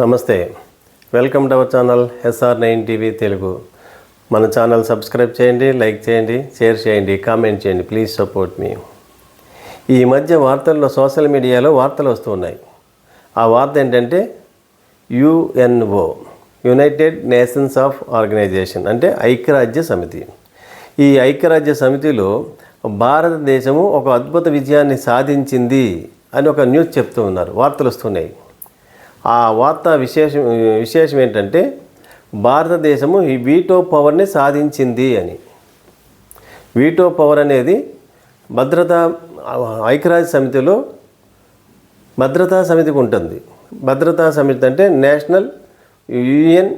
నమస్తే. Welcome to our channel S R nine TV Telugu. మన channel subscribe చేయండి like చేయండి షేర్ చేయండి కామెంట్ చేయండి ప్లీజ్ సపోర్ట్ మీ. ఈ మధ్య వార్తల్లో సోషల్ మీడియాలో వార్తలు వస్తున్నాయి. ఆ వార్త ఏంటంటే UNO united nations of organization అంటే ఐక్యరాజ్య సమితి. ఈ ఐక్యరాజ్య సమితిలో భారతదేశము ఒక అద్భుత విజయాన్ని సాధించింది అని ఒక న్యూస్ చెప్తూ ఉన్నారు. వార్తలు వస్తున్నాయి. ఆ వార్త విశేషం విశేషం ఏంటంటే భారతదేశము ఈ వీటో పవర్ని సాధించింది అని. వీటో పవర్ అనేది భద్రతా ఐక్యరాజ్య సమితిలో భద్రతా సమితికి ఉంటుంది. భద్రతా సమితి అంటే నేషనల్ యూఎన్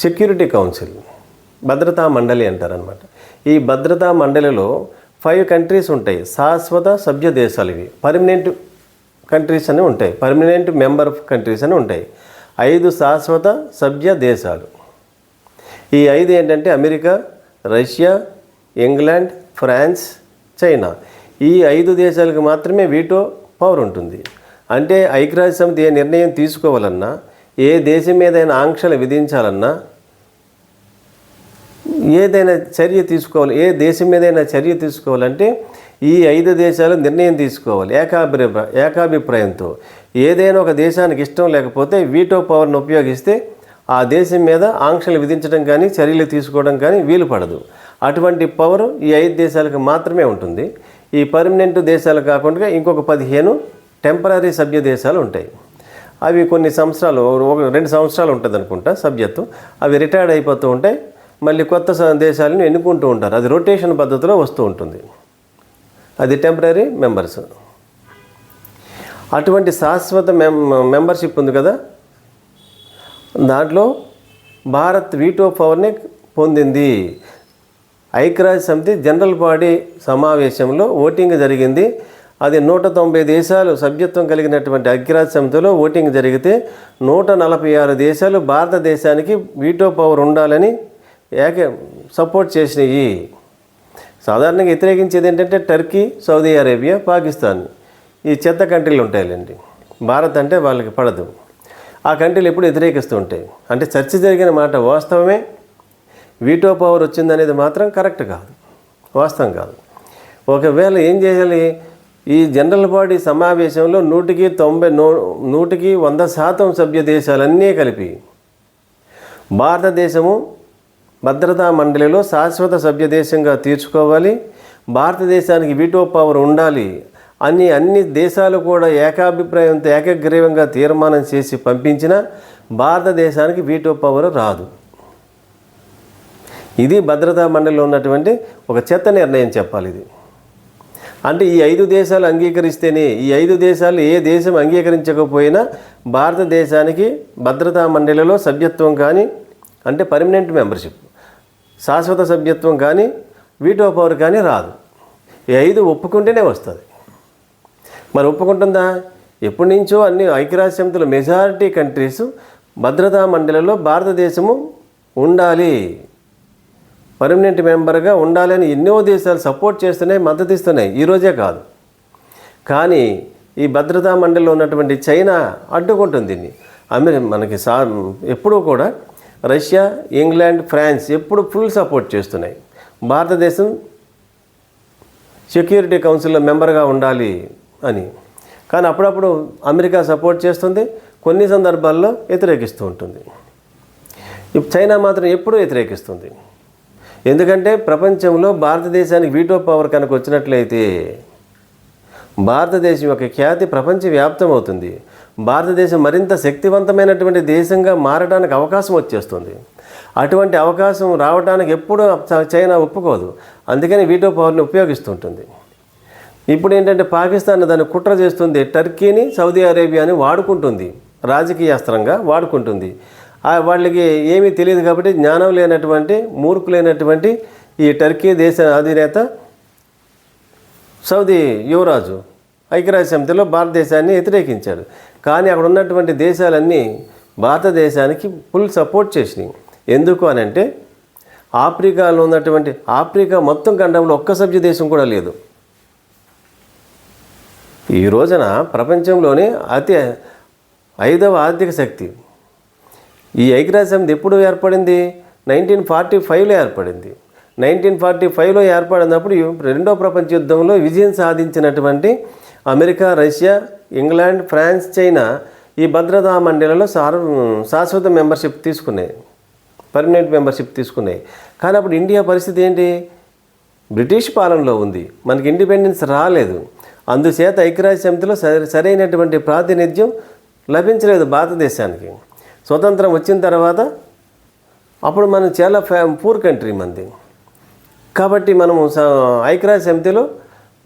సెక్యూరిటీ కౌన్సిల్. భద్రతా మండలి అంటారనమాట. ఈ భద్రతా మండలిలో ఫైవ్ కంట్రీస్ ఉంటాయి. శాశ్వత సభ్య దేశాలు ఇవి. పర్మనెంట్ కంట్రీస్ అని ఉంటాయి. పర్మనెంట్ మెంబర్ కంట్రీస్ అని ఉంటాయి. ఐదు శాశ్వత సభ్య దేశాలు. ఈ ఐదు ఏంటంటే America Russia England France China. ఈ ఐదు దేశాలకు మాత్రమే వీటో పవర్ ఉంటుంది. అంటే ఐక్యరాజ్య సమితి ఏ నిర్ణయం తీసుకోవాలన్నా ఏ దేశం ఏదైనా ఆంక్షలు విధించాలన్నా ఏదైనా చర్య తీసుకోవాలి ఏ దేశం మీదైనా చర్య తీసుకోవాలంటే ఈ ఐదు దేశాలు నిర్ణయం తీసుకోవాలి. ఏకాభిప్రాయ ఏకాభిప్రాయంతో. ఏదైనా ఒక దేశానికి ఇష్టం లేకపోతే వీటో పవర్ను ఉపయోగిస్తే ఆ దేశం మీద ఆంక్షలు విధించడం కానీ చర్యలు తీసుకోవడం కానీ వీలు పడదు. అటువంటి పవర్ ఈ ఐదు దేశాలకు మాత్రమే ఉంటుంది. ఈ పర్మనెంట్ దేశాలు కాకుండా ఇంకొక పదిహేను టెంపరీ సభ్య దేశాలు ఉంటాయి. అవి కొన్ని సంవత్సరాలు ఒక రెండు సంవత్సరాలు ఉంటుంది అనుకుంటా సభ్యత్వం. అవి రిటైర్డ్ అయిపోతూ ఉంటాయి. మళ్ళీ కొత్త దేశాలను ఎన్నుకుంటూ ఉంటారు. అది రొటేషన్ పద్ధతిలో వస్తూ ఉంటుంది. అది టెంపరీ మెంబర్స్ అటువంటి శాశ్వత మెంబర్షిప్ ఉంది కదా? దాంట్లో భారత్ వీటో పవర్ని పొందింది. ఐక్యరాజ్య సమితి జనరల్ బాడీ సమావేశంలో ఓటింగ్ జరిగింది. అది నూట తొంభై దేశాలు సభ్యత్వం కలిగినటువంటి ఐక్యరాజ్య సమితిలో ఓటింగ్ జరిగితే నూట నలభై ఆరు దేశాలు భారతదేశానికి వీటో పవర్ ఉండాలని ఏక సపోర్ట్ చేసినాయి. సాధారణంగా వ్యతిరేకించేది ఏంటంటే టర్కీ సౌదీ అరేబియా పాకిస్తాన్. ఈ చెత్త కంట్రీలు ఉంటాయిలేండి. భారత్ అంటే వాళ్ళకి పడదు. ఆ కంట్రీలు ఎప్పుడు వ్యతిరేకిస్తూ ఉంటాయి. అంటే చర్చ జరిగిన మాట వాస్తవమే. వీటో పవర్ వచ్చిందనేది మాత్రం కరెక్ట్ కాదు. వాస్తవం కాదు. ఒకవేళ ఏం చేయాలి? ఈ జనరల్ బాడీ సమావేశంలో నూటికి తొంభై నూ నూటికి వంద శాతం సభ్య దేశాలన్నీ కలిపి భారతదేశము భద్రతా మండలిలో శాశ్వత సభ్యదేశంగా తీర్చుకోవాలి. భారతదేశానికి వీటో పవర్ ఉండాలి. అన్ని అన్ని దేశాలు కూడా ఏకాభిప్రాయంతో ఏకగ్రీవంగా తీర్మానం చేసి పంపించిన భారతదేశానికి వీటో పవర్ రాదు. ఇది భద్రతా మండలిలో ఉన్నటువంటి ఒక చెత్త నిర్ణయం చెప్పాలి ఇది. అంటే ఈ ఐదు దేశాలు అంగీకరిస్తేనే ఈ ఐదు దేశాలు ఏ దేశం అంగీకరించకపోయినా భారతదేశానికి భద్రతా మండలిలో సభ్యత్వం కానీ అంటే పర్మనెంట్ మెంబర్షిప్ శాశ్వత సభ్యత్వం కానీ వీటో పవర్ కానీ రాదు. ఈ ఐదు ఒప్పుకుంటేనే వస్తుంది. మరి ఒప్పుకుంటుందా? ఎప్పటి నుంచో అన్ని ఐక్యరాజ్య సమితిలో మెజారిటీ కంట్రీస్ భద్రతా మండలిలో భారతదేశము ఉండాలి. పర్మనెంట్ మెంబర్గా ఉండాలని ఎన్నో దేశాలు సపోర్ట్ చేస్తున్నాయి మద్దతు ఇస్తున్నాయి. ఈరోజే కాదు. కానీ ఈ భద్రతా మండలిలో ఉన్నటువంటి చైనా అడ్డుకుంటుంది దీన్ని. అమెరి మనకి సా ఎప్పుడూ కూడా రష్యా ఇంగ్లాండ్ ఫ్రాన్స్ ఎప్పుడు ఫుల్ సపోర్ట్ చేస్తున్నాయి. భారతదేశం సెక్యూరిటీ కౌన్సిల్లో మెంబర్గా ఉండాలి అని. కానీ అప్పుడప్పుడు అమెరికా సపోర్ట్ చేస్తుంది కొన్ని సందర్భాల్లో వ్యతిరేకిస్తూ ఉంటుంది. ఇప్పుడు చైనా మాత్రం ఎప్పుడూ వ్యతిరేకిస్తుంది. ఎందుకంటే ప్రపంచంలో భారతదేశానికి వీటో పవర్ కనుక వచ్చినట్లయితే భారతదేశం యొక్క ఖ్యాతి ప్రపంచవ్యాప్తం అవుతుంది భారతదేశం మరింత శక్తివంతమైనటువంటి దేశంగా మారడానికి అవకాశం వచ్చేస్తుంది. అటువంటి అవకాశం రావడానికి ఎప్పుడూ చ- చైనా ఒప్పుకోదు. అందుకని వీటో పవర్ని ఉపయోగిస్తుంటుంది. ఇప్పుడు ఏంటంటే పాకిస్తాన్ దాన్ని కుట్ర చేస్తుంది. టర్కీని సౌదీ అరేబియాని వాడుకుంటుంది. రాజకీయ అస్త్రంగా వాడుకుంటుంది. ఆ వాళ్ళకి ఏమీ తెలియదు కాబట్టి జ్ఞానం లేనటువంటి మూర్ఖు లేనటువంటి ఈ టర్కీ దేశ అధినేత సౌదీ యువరాజు ఐక్యరాజ్య సమితిలో భారతదేశాన్ని వ్యతిరేకించాడు. కానీ అక్కడ ఉన్నటువంటి దేశాలన్నీ భారతదేశానికి ఫుల్ సపోర్ట్ చేసినాయి. ఎందుకు అని అంటే ఆఫ్రికాలో ఉన్నటువంటి ఆఫ్రికా మొత్తం ఖండంలో ఒక్క సభ్య దేశం కూడా లేదు. ఈ రోజున ప్రపంచంలోనే అతి ఐదవ ఆర్థిక శక్తి. ఈ ఐక్యరాజ్య సమితి ఎప్పుడు ఏర్పడింది? నైన్టీన్ ఫార్టీ ఫైవ్లో ఏర్పడింది. నైన్టీన్ ఫార్టీ ఫైవ్లో ఏర్పడినప్పుడు రెండో ప్రపంచ యుద్ధంలో విజయం సాధించినటువంటి America Russia England France China ఈ భద్రతా మండలిలో సార్ శాశ్వత మెంబర్షిప్ తీసుకున్నాయి. పర్మనెంట్ మెంబర్షిప్ తీసుకున్నాయి. కానీ అప్పుడు ఇండియా పరిస్థితి ఏంటి? బ్రిటిష్ పాలనలో ఉంది. మనకి ఇండిపెండెన్స్ రాలేదు. అందుచేత ఐక్యరాజ్య సమితిలో సరైనటువంటి ప్రాతినిధ్యం లభించలేదు భారతదేశానికి. స్వతంత్రం వచ్చిన తర్వాత అప్పుడు మనం చాలా ఫ్యా పూర్ కంట్రీ మంది కాబట్టి మనము స- ఐక్యరాజ్య సమితిలో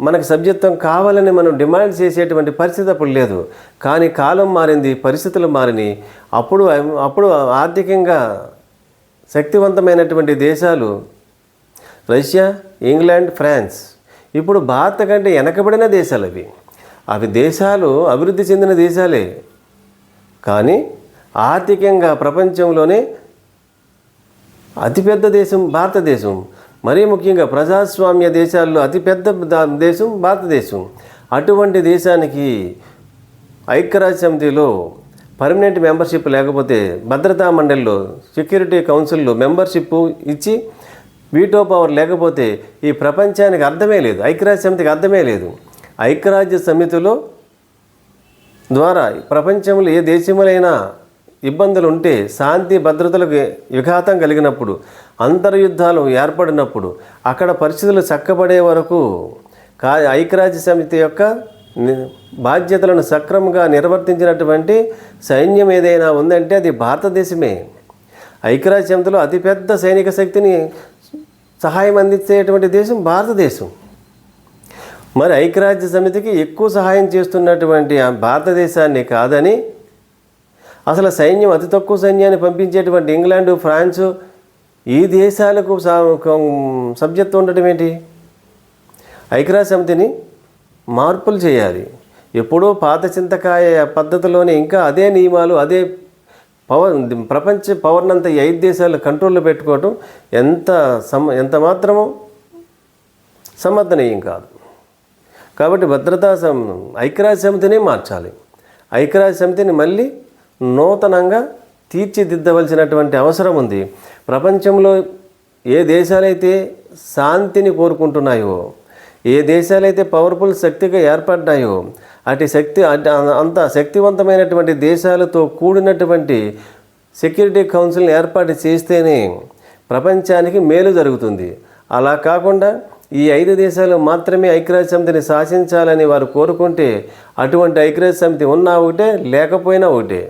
మనకు సభ్యత్వం కావాలని మనం డిమాండ్ చేసేటువంటి పరిస్థితి అప్పుడు లేదు. కానీ కాలం మారింది పరిస్థితులు మారినాయి అప్పుడు అప్పుడు ఆర్థికంగా శక్తివంతమైనటువంటి దేశాలు రష్యా ఇంగ్లాండ్ ఫ్రాన్స్. ఇప్పుడు భారత కంటే వెనకబడిన దేశాలు అవి. అవి దేశాలు అభివృద్ధి చెందిన దేశాలే. కానీ ఆర్థికంగా ప్రపంచంలోనే అతిపెద్ద దేశం భారతదేశం. మరీ ముఖ్యంగా ప్రజాస్వామ్య దేశాల్లో అతిపెద్ద దేశం భారతదేశం. అటువంటి దేశానికి ఐక్యరాజ్య సమితిలో పర్మనెంట్ మెంబర్షిప్ లేకపోతే భద్రతా మండలిలో సెక్యూరిటీ కౌన్సిల్లో మెంబర్షిప్ ఇచ్చి వీటో పవర్ లేకపోతే ఈ ప్రపంచానికి అర్థమే లేదు ఐక్యరాజ్య సమితికి అర్థమే లేదు. ఐక్యరాజ్య సమితిలో ద్వారా ప్రపంచంలో ఏ దేశములైనా ఇబ్బందులు ఉంటే శాంతి భద్రతలకు విఘాతం కలిగినప్పుడు అంతర్యుద్ధాలు ఏర్పడినప్పుడు అక్కడ పరిస్థితులు చక్కబడే వరకు కా ఐక్యరాజ్య సమితి యొక్క బాధ్యతలను సక్రమంగా నిర్వర్తించినటువంటి సైన్యం ఏదైనా ఉందంటే అది భారతదేశమే. ఐక్యరాజ్య సమితిలో అతిపెద్ద సైనిక శక్తిని సహాయం అందించేటువంటి దేశం భారతదేశం. మరి ఐక్యరాజ్య సమితికి ఎక్కువ సహాయం చేస్తున్నటువంటి ఆ భారతదేశాన్ని కాదని అసలు సైన్యం అతి తక్కువ సైన్యాన్ని పంపించేటువంటి ఇంగ్లాండు ఫ్రాన్సు ఈ దేశాలకు సభ్యత్వం ఉండటం ఏంటి? ఐక్యరాజ్య సమితిని మార్పులు చేయాలి. ఎప్పుడో పాత చింతకాయ పద్ధతిలోనే ఇంకా అదే నియమాలు అదే పవర్ ప్రపంచ పవర్నంతా ఈ ఐదు దేశాలు కంట్రోల్లో పెట్టుకోవటం ఎంత సమ ఎంత మాత్రమో సమర్థనీయం కాదు. కాబట్టి భద్రతా సం ఐక్యరాజ్య సమితినే మార్చాలి. ఐక్యరాజ్య సమితిని మళ్ళీ నూతనంగా తీర్చిదిద్దవలసినటువంటి అవసరం ఉంది. ప్రపంచంలో ఏ దేశాలైతే శాంతిని కోరుకుంటున్నాయో ఏ దేశాలైతే పవర్ఫుల్ శక్తిగా ఏర్పడ్డాయో అటు శక్తి అంత శక్తివంతమైనటువంటి దేశాలతో కూడినటువంటి సెక్యూరిటీ కౌన్సిల్ని ఏర్పాటు చేస్తేనే ప్రపంచానికి మేలు జరుగుతుంది. అలా కాకుండా ఈ ఐదు దేశాలు మాత్రమే ఐక్యరాజ్య సమితిని శాసించాలని వారు కోరుకుంటే అటువంటి ఐక్యరాజ్య సమితి ఉన్నా ఒకటే లేకపోయినా ఒకటే.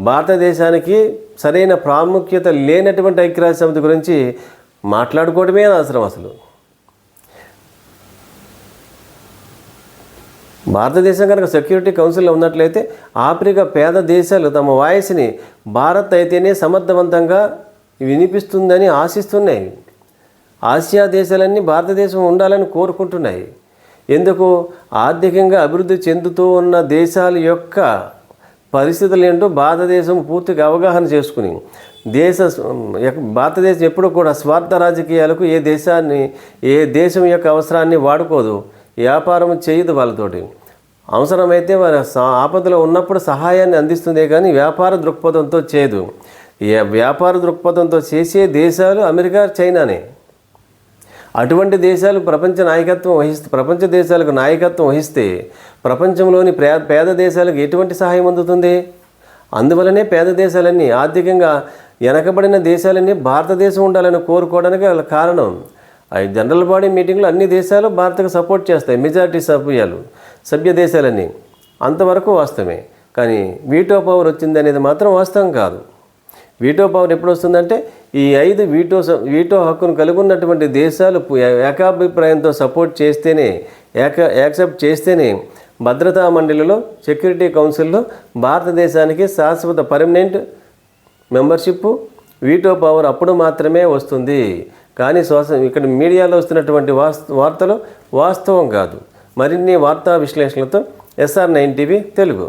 భారతదేశానికి సరైన ప్రాముఖ్యత లేనటువంటి ఐక్యరాజ్య సమితి గురించి మాట్లాడుకోవడమే అవసరం అసలు. భారతదేశం కనుక సెక్యూరిటీ కౌన్సిల్లో ఉన్నట్లయితే ఆఫ్రికా పేద దేశాలు తమ వాయిస్ని భారత్ అయితేనే సమర్థవంతంగా వినిపిస్తుందని ఆశిస్తున్నాయి. ఆసియా దేశాలన్నీ భారతదేశం ఉండాలని కోరుకుంటున్నాయి. ఎందుకు? ఆర్థికంగా అభివృద్ధి చెందుతూ ఉన్న దేశాల యొక్క పరిస్థితులు ఏంటో భారతదేశం పూర్తిగా అవగాహన చేసుకుని దేశ భారతదేశం ఎప్పుడూ కూడా స్వార్థ రాజకీయాలకు ఏ దేశాన్ని ఏ దేశం యొక్క అవసరాన్ని వాడుకోదు వ్యాపారం చేయదు వాళ్ళతోటి. అవసరమైతే వారి ఆపదలో ఉన్నప్పుడు సహాయాన్ని అందిస్తుందే కానీ వ్యాపార దృక్పథంతో చేయదు. వ్యాపార దృక్పథంతో చేసే దేశాలు అమెరికా చైనానే. అటువంటి దేశాలు ప్రపంచ నాయకత్వం వహిస్తే ప్రపంచ దేశాలకు నాయకత్వం వహిస్తే ప్రపంచంలోని పేద దేశాలకు ఎటువంటి సహాయం అందుతుంది? అందువలనే పేద దేశాలన్నీ ఆర్థికంగా వెనకబడిన దేశాలన్నీ భారతదేశం ఉండాలని కోరుకోవడానికి గల కారణం. అవి జనరల్ బాడీ మీటింగ్లో అన్ని దేశాలు భారత్కు సపోర్ట్ చేస్తాయి మెజారిటీ సభ్యాలు సభ్య దేశాలన్నీ. అంతవరకు వాస్తవమే. కానీ వీటో పవర్ వచ్చింది అనేది మాత్రం వాస్తవం కాదు. వీటో పవర్ ఎప్పుడు వస్తుందంటే ఈ ఐదు వీటో వీటో హక్కును కలిగి ఉన్నటువంటి దేశాలు ఏకాభిప్రాయంతో సపోర్ట్ చేస్తేనే ఏక యాక్సెప్ట్ చేస్తేనే భద్రతా మండలిలో సెక్యూరిటీ కౌన్సిల్లో భారతదేశానికి శాశ్వత పర్మనెంట్ మెంబర్షిప్ వీటో పవర్ అప్పుడు మాత్రమే వస్తుంది. కానీ శ్వాస ఇక్కడ మీడియాలో వస్తున్నటువంటి వార్తలు వాస్తవం కాదు. మరిన్ని వార్తా విశ్లేషణలతో S R nine TV Telugu.